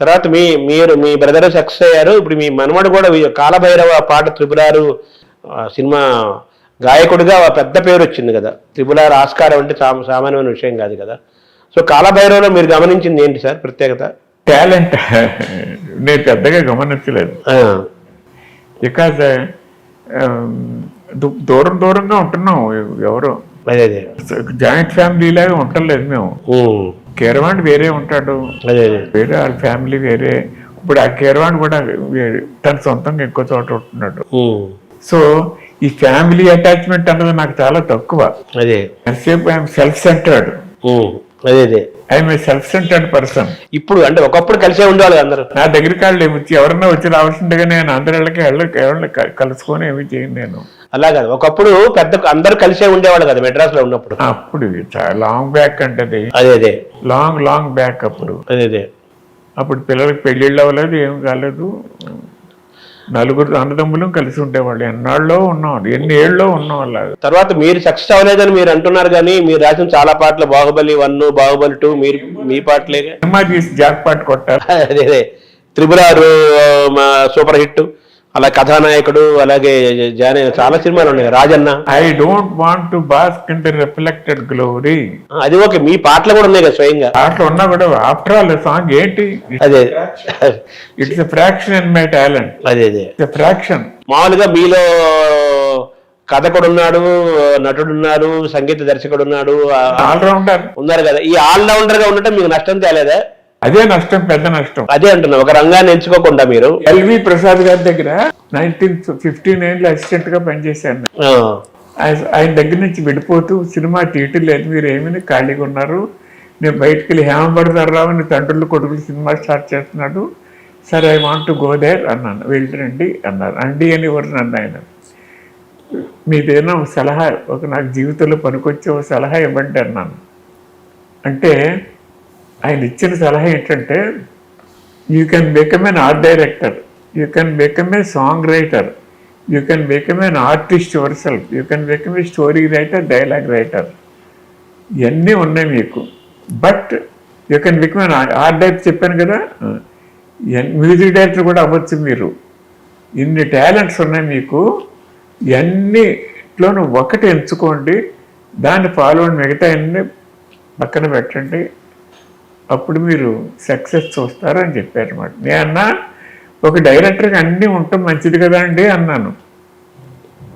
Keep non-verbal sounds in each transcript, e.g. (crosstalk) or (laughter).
తర్వాత మీ మీరు మీ brother success అయ్యారు. ఇప్పుడు మీ మనవడు కూడా కాలభైరవ పాట త్రిపురారు సినిమా గాయకుడిగా పెద్ద పేరు వచ్చింది కదా. త్రిపులారు ఆస్కారం అంటే సామాన్యమైన విషయం కాదు కదా. సో కాలభైరవలో మీరు గమనించింది ఏంటి సార్ ప్రత్యేకత? టాలెంట్ (laughs) నేను పెద్దగా గమనించలేదు. ఆ, బికాజ్ దూరం దూరంగా ఉంటున్నాం ఎవరు. జాయింట్ ఫ్యామిలీ లాగా ఉండలేదు మేము. కేరవాణి వేరే ఉంటాడు. వేరే వాళ్ళ ఫ్యామిలీ వేరే. ఇప్పుడు ఆ కేరవాణి కూడా తన సొంతంగా ఎక్కువ చోట ఉంటున్నాడు. సో ఈ ఫ్యామిలీ అటాచ్మెంట్ అన్నది నాకు చాలా తక్కువ. అదే. ఎంతసేపు ఐఎమ్ సెల్ఫ్ సెంటర్డ్ అదే అదే. ఐఎమ్ సెల్ఫ్ సెంటర్డ్ పర్సన్ ఇప్పుడు అంటే ఒకప్పుడు కలిసే ఉండేవాళ్ళు అందరూ. నా దగ్గరికి వాళ్ళు వచ్చి ఎవరన్నా వచ్చి రావాల్సిందిగా నేను అందరిళ్ళకి ఎవరిని కలుసుకొని ఏమి చేయను నేను. అలా కాదు. ఒకప్పుడు పెద్ద అందరూ కలిసే ఉండేవాళ్ళు కదా మెడ్రాస్లో ఉన్నప్పుడు. అప్పుడు లాంగ్ బ్యాక్ అంటే అది. అదే అదే. లాంగ్ లాంగ్ బ్యాక్ అప్పుడు. అదే అదే. అప్పుడు పిల్లలకి పెళ్ళిళ్ళు అవ్వలేదు ఏం కాలేదు. నలుగురు అన్నదమ్ములు కలిసి ఉండేవాళ్ళు. ఎన్నాళ్ళలో ఉన్నాం ఎన్ని ఏళ్ళలో ఉన్నాం అలాగా. తర్వాత మీరు సక్సెస్ అవ్వలేదని మీరు అంటున్నారు కానీ మీరు రాసిన చాలా పాటలు బాహుబలి వన్ బాహుబలి టూ మీరు మీ పాటలే సినిమా తీసి జాక్ పాట్ కొట్టారు (laughs) అదే త్రిపురారు సూపర్ హిట్. అలా కథానాయకుడు అలాగే జానే చాలా సినిమాలు ఉన్నాయి. Rajanna. I don't want to bask in the reflected glory అది ఓకే మీ పాటలు కూడా ఉన్నాయి కదా స్వయంగా. అట్లా ఉన్నా కూడా ఆఫ్టర్ ఆల్ సాంగ్ ఏంటి? అదే. It's a fraction in my talent అదే అదే. ఇట్స్ ఫ్రాక్షన్ మామూలుగా మీలో కథకుడు ఉన్నాడు నటుడు ఉన్నారు సంగీత దర్శకుడు ఉన్నాడు ఆల్రౌండర్ ఉన్నారు కదా. ఈ ఆల్రౌండర్గా ఉండటం మీకు నష్టం తేలేదా? అదే నష్టం పెద్ద నష్టం. అదే అంటున్నా. ఒక రంగాన్ని ఎంచుకోకుండా మీరు. ఎల్వి ప్రసాద్ గారి దగ్గర నైన్టీన్ ఫిఫ్టీన్ ఏళ్ళు అసిస్టెంట్గా పనిచేశాను. నేను. ఆయన- దగ్గర నుంచి విడిపోతూ సినిమా తీయటం లేదు మీరు ఏమీ ఖాళీగా ఉన్నారు? నేను బయటికి వెళ్ళి హేమబడతారావు అని తండ్రులు కొడుకులు సినిమా స్టార్ట్ చేస్తున్నాడు. సరే I want to go there అన్నాను. వెళ్ళరండి అన్నారు. అండి అని ఎవరు నన్ను ఆయన. మీదేనా ఒక సలహా ఒక నాకు జీవితంలో పనికొచ్చే ఒక సలహా ఇవ్వండి అన్నాను. అంటే ఆయన ఇచ్చిన సలహా ఏంటంటే you can become an art director you can become a song writer you can become an artist yourself you can become a story writer dialogue writer ఇవన్నీ ఉన్నాయి మీకు. But you can become an art director చెప్పాను కదా? Music director కూడా అవ్వచ్చు మీరు. ఇన్ని talents ఉన్నాయి మీకు. ఇవన్నిట్లోనూ ఒకటి ఎంచుకోండి. దాన్ని ఫాలో అవ్వండి మిగతా అన్ని పక్కన పెట్టండి. అప్పుడు మీరు సక్సెస్ చూస్తారు అని చెప్పారు అనమాట నేను అన్నా ఒక డైరెక్టర్కి అన్నీ ఉండటం మంచిది కదా అండి అన్నాను.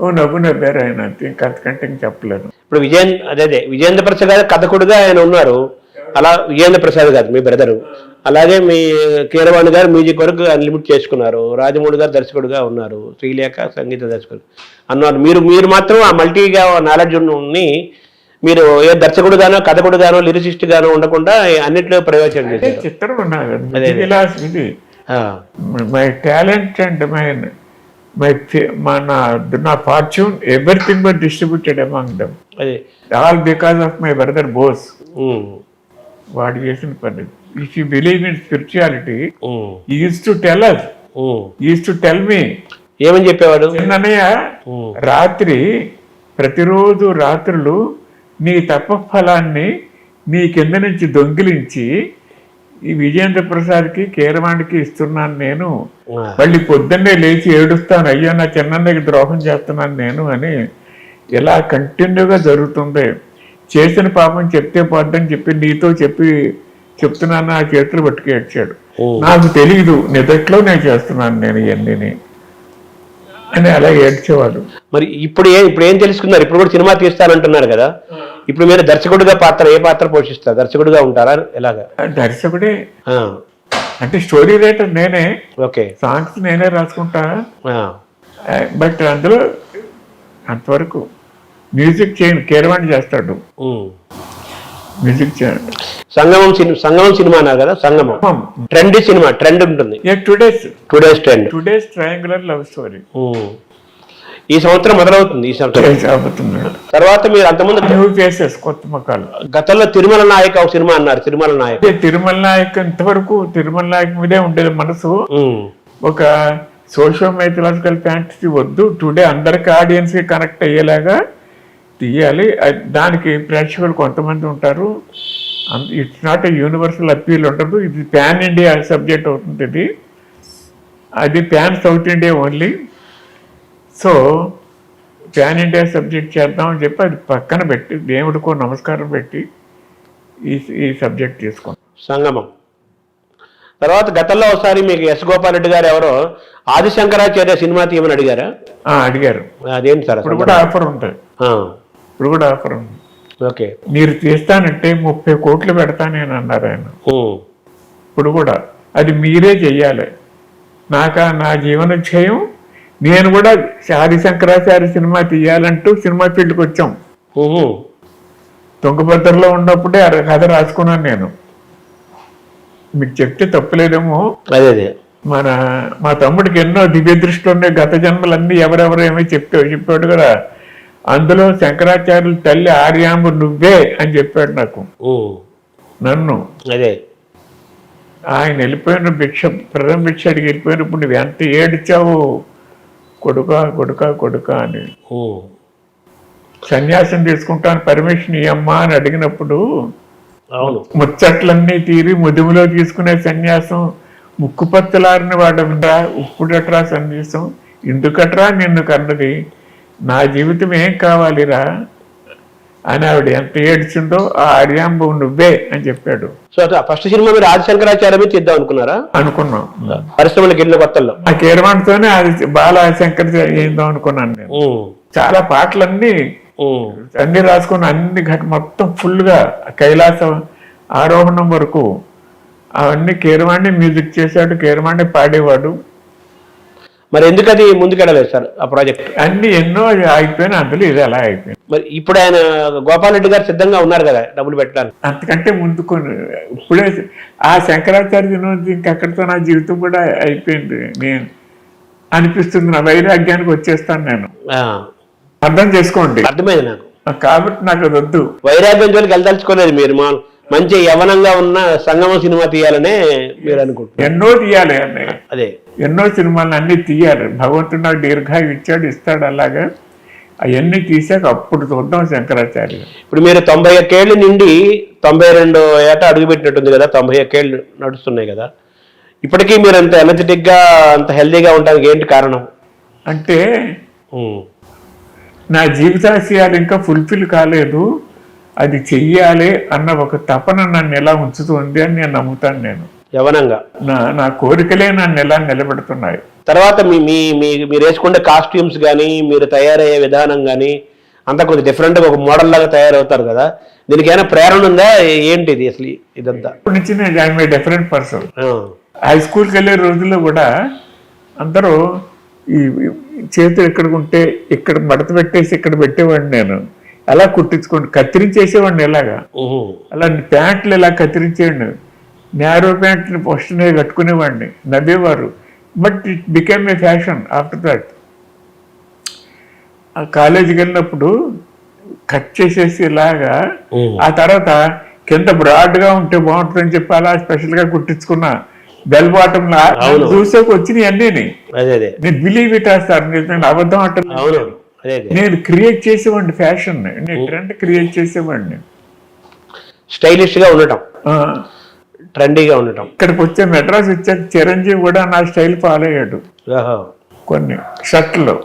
ఓ నవ్వు నవ్వారు ఆయన అంతే ఇంకా అంతకంటే ఇంక చెప్పలేను. ఇప్పుడు విజయన్ అదే అదే విజయేంద్ర ప్రసాద్ గారు కథకుడుగా ఆయన ఉన్నారు. అలా విజయేంద్ర ప్రసాద్ గారు మీ బ్రదరు. అలాగే మీ కీరవాణి గారు మ్యూజిక్ వరకు అన్లిమిట్ చేసుకున్నారు. రాజమౌళి గారు దర్శకుడుగా ఉన్నారు. శ్రీలేఖ సంగీత దర్శకుడు. అన్నారు మీరు మీరు మాత్రం ఆ మల్టీగా నాలెడ్జ్ ఉన్ని మీరు ఏ దర్శకుడుగానో కథకుడుగానో లిరిసిస్ట్ గానో ఉండకుండా అన్నిట్లో ప్రయోజనం చిత్రం ఇది. My talent and my my మన నా fortune everything but distributed among them అదే. All because of my brother Bose వాడు చేసిన పని. If you believe in spirituality is to tell us. Is to tell me ఏమని చెప్పేవాడు? ఉమ్, రాత్రి ప్రతిరోజు రాత్రులు నీ తపఫలాన్ని నీ కింద నుంచి దొంగిలించి ఈ విజేంద్ర ప్రసాద్కి కీరవాణికి ఇస్తున్నాను నేను. మళ్ళీ పొద్దున్నే లేచి ఏడుస్తాను అయ్యో నా చిన్నకి ద్రోహం చేస్తున్నాను నేను అని. ఇలా కంటిన్యూగా జరుగుతుంది. చేసిన పాపం చెప్తే పోద్దని చెప్పి నీతో చెప్పి చెప్తున్నాను ఆ చేతులు పట్టుకు ఏడ్చాడు. నాకు తెలియదు నిదట్లో నేను చేస్తున్నాను నేను ఇవన్నీ అని అలా ఏడ్చేవాడు మరి ఇప్పుడు ఏ ఇప్పుడు ఏం తెలుసుకున్నారు? ఇప్పుడు కూడా సినిమా తీస్తానంటున్నారు కదా. ఇప్పుడు మీరు దర్శకుడిగా పాత్ర ఏ పాత్ర పోషిస్తారు? దర్శకుడిగా ఉంటారా? ఎలాగా? దర్శకుడే. అంటే స్టోరీ రైటర్ నేనే. ఓకే. సాంగ్స్ నేనే రాసుకుంటా. బట్ అందులో అంతవరకు మ్యూజిక్ చేయను కేరవాణి చేస్తాడు. మ్యూజిక్ చేయండి. సంగమం సినిమా సంగమం సినిమా అన్నారు కదా సంగమం. ట్రెండ్ సినిమా ట్రెండ్ ఉంటుంది. Today's two days trend today's triangular love story ఈ సంవత్సరం మొదలవుతుంది ఈ సంవత్సరం. తర్వాత మీరు అంతకుముందు న్యూ ఫేసెస్ కొత్త ముఖాలు. గతంలో తిరుమల నాయక్ ఒక సినిమా అన్నారు తిరుమల నాయక్. తిరుమల నాయక్ ఇంతవరకు తిరుమల నాయక్ మీదే ఉండేది మనసు. ఒక సోషియో మైథలాజికల్ ఫ్యాంటసీ వద్దు. టుడే అందరికి ఆడియన్స్కి కనెక్ట్ అయ్యేలాగా తీయాలి. దానికి ప్రేక్షకులు కొంతమంది ఉంటారు. It's not a universal appeal ఉండదు ఇది ప్యాన్ ఇండియా సబ్జెక్ట్ అవుతుంది ఇది. అది pan South India only so pan India subject చేద్దామని చెప్పి అది పక్కన పెట్టి దేవుడికో నమస్కారం పెట్టి ఈ ఈ సబ్జెక్ట్ తీసుకున్నాం. సంగమం. తర్వాత గతంలో ఒకసారి మీకు ఎస్ గోపాల్ రెడ్డి గారు ఎవరో ఆదిశంకరాచార్య సినిమా తీయమని అడిగారా? అడిగారు. అదేంటి సార్ ఇప్పుడు? కూడా ఆఫర్ ఉంటుంది. ఇప్పుడు కూడా ఆఫర్ ఉంది. ఓకే. మీరు తీస్తానంటే ముప్పై కోట్లు పెడతా నేను అన్నారు ఆయన. ఇప్పుడు కూడా అది మీరే చెయ్యాలి. నాక నా జీవన ధ్యేయం నేను కూడా ఆది శంకరాచార్య సినిమా తీయాలంటూ సినిమా ఫీల్డ్కి వచ్చాం. ఉహు, తుంగభద్రలో ఉన్నప్పుడే ఆ కథ రాసుకున్నాను నేను. మీకు చెప్తే తప్పులేదేమో. అదే మన మా తమ్ముడికి ఎన్నో దివ్య దృష్టిలో ఉండే గత జన్మలన్నీ ఎవరెవరు ఏమో చెప్పాడు చెప్పాడు కదా. అందులో శంకరాచార్యుల తల్లి ఆర్యాంబు నువ్వే అని చెప్పాడు నాకు. నన్ను. అదే. ఆయన వెళ్ళిపోయిన భిక్ష ప్రథమ భిక్ష అడిగి వెళ్ళిపోయినప్పుడు నువ్వు ఎంత ఏడిచావు? కొడుక కొడుక కొడుక అని. సన్యాసం తీసుకుంటాను పర్మిషన్ ఇయ్యమ్మా అని అడిగినప్పుడు అవును. ముచ్చట్లన్నీ తీరి ముదుములో తీసుకునే సన్యాసం ముక్కుపచ్చలారిన వాడమిరా ఉప్పుడట్రా సన్యాసం? ఎందుకట్రా నిన్ను కన్నది? నా జీవితం ఏం కావాలిరా? అని ఆవిడ ఎంత ఏడ్చిందో ఆ ఆర్యాంబు నువ్వే అని చెప్పాడు. సో ఫస్ట్ సినిమా మీరు ఆదిశంకరాచార్య మీద తీద్దాం అనుకున్నారా? అనుకున్నాం. పరిశ్రమలకు వెళ్ళిన కొత్తల్లో. ఆ కీరవాణితోనే అది బాల శంకర్ చేద్దాం అనుకున్నాను నేను. చాలా పాటలన్నీ అన్ని రాసుకున్న అన్ని ఘట మొత్తం ఫుల్గా కైలాసం ఆరోహణం వరకు అవన్నీ కీరవాణి మ్యూజిక్ చేశాడు కీరవాణి పాడేవాడు. మరి ఎందుకు అది ముందుకెళ్ళలేదు సార్ ఆ ప్రాజెక్ట్? అన్ని ఎన్నో అయిపోయినా అందులో ఇది అలా అయిపోయింది? మరి ఇప్పుడు ఆయన గోపాల్ రెడ్డి గారు సిద్ధంగా ఉన్నారు కదా డబ్బులు పెట్టడానికి. అంతకంటే ముందు కొన్ని ఇప్పుడే ఆ శంకరాచార్య ఇంకక్కడితో నా జీవితం కూడా అయిపోయింది. నేను అనిపిస్తుంది నా వైరాగ్యానికి వచ్చేస్తాను నేను. ఆ, అర్థం చేసుకోండి. అర్థమైంది నాకు. కాబట్టి నాకు అది వద్దు. వైరాగ్యం జోలికి వెళ్ళదలుచుకోలేదు మీరు మా మంచి యవనంగా ఉన్న సంగమం సినిమా తీయాలనే మీరు అనుకుంటున్నారు. ఎన్నో తీయాలి అదే. ఎన్నో సినిమాలు అన్ని తీయాలి. భగవంతుడు నాకు దీర్ఘాయు ఇచ్చాడు ఇస్తాడు అలాగా. అవన్నీ తీసాక అప్పుడు చూద్దాం శంకరాచార్య. ఇప్పుడు మీరు తొంభై ఒక్కేళ్ళు నుండి తొంభై రెండు ఏట అడుగుపెట్టినట్టుంది కదా తొంభై ఒక్కేళ్ళు నడుస్తున్నాయి కదా. ఇప్పటికీ మీరు అంత ఎనర్జెటిక్గా అంత హెల్దీగా ఉండడానికి ఏంటి కారణం? అంటే నా జీవితాశయాలు ఇంకా ఫుల్ఫిల్ కాలేదు. అది చెయ్యాలి అన్న ఒక తపన నన్ను ఎలా ఉంచుతుంది అని నేను నమ్ముతాను నేను. యవనంగా. నా నా కోరికలే నన్ను ఎలా నిలబెడుతున్నాయి. తర్వాత మీ మీ మీరు వేసుకునే కాస్ట్యూమ్స్ కానీ మీరు తయారయ్యే విధానం కానీ అంతా కొంచెం డిఫరెంట్గా ఒక మోడల్ లాగా తయారవుతారు కదా. దీనికి ఏమైనా ప్రేరణ ఉందా? ఏంటి ఇది అసలు ఇదంతా? ఇప్పటి నుంచి నేను I'm a different person high స్కూల్కి వెళ్ళే రోజుల్లో కూడా అందరూ ఈ ఈ చేతులు ఎక్కడ ఉంటే ఇక్కడ మడత పెట్టేసి ఇక్కడ పెట్టేవాడిని నేను. అలా కుట్టించుకోండి. కత్తిరించేసేవాడిని ఎలాగా? ఉహు, అలా ప్యాంట్లు ఇలా కత్తిరించేయండి నేరో ప్యాంట్లు ఫస్ట్ నేను కట్టుకునేవాడిని నవ్వేవారు. But it became a fashion after that ఆ కాలేజీకి వెళ్ళినప్పుడు కట్ చేసేసి ఇలాగా ఆ తర్వాత కింద బ్రాడ్గా ఉంటే బాగుంటుందని చెప్పి అలా స్పెషల్గా కుట్టించుకున్నా బెల్ బాటమ్. చూసాక వచ్చినాయి అన్నీ నేను బిలీవ్ ఇట్ సార్ నేను అబద్ధం అదే నేను క్రియేట్ చేసేవాడిని ఫ్యాషన్ ట్రెండ్ క్రియేట్ చేసేవాడిని. స్టైలిష్గా ఉండటం. ట్రెండీగా ఉండటం. ఇక్కడికి వచ్చే మెడ్రాస్ వచ్చాక చిరంజీవి కూడా నా స్టైల్ ఫాలో అయ్యాడు. కొన్ని. షర్ట్లు.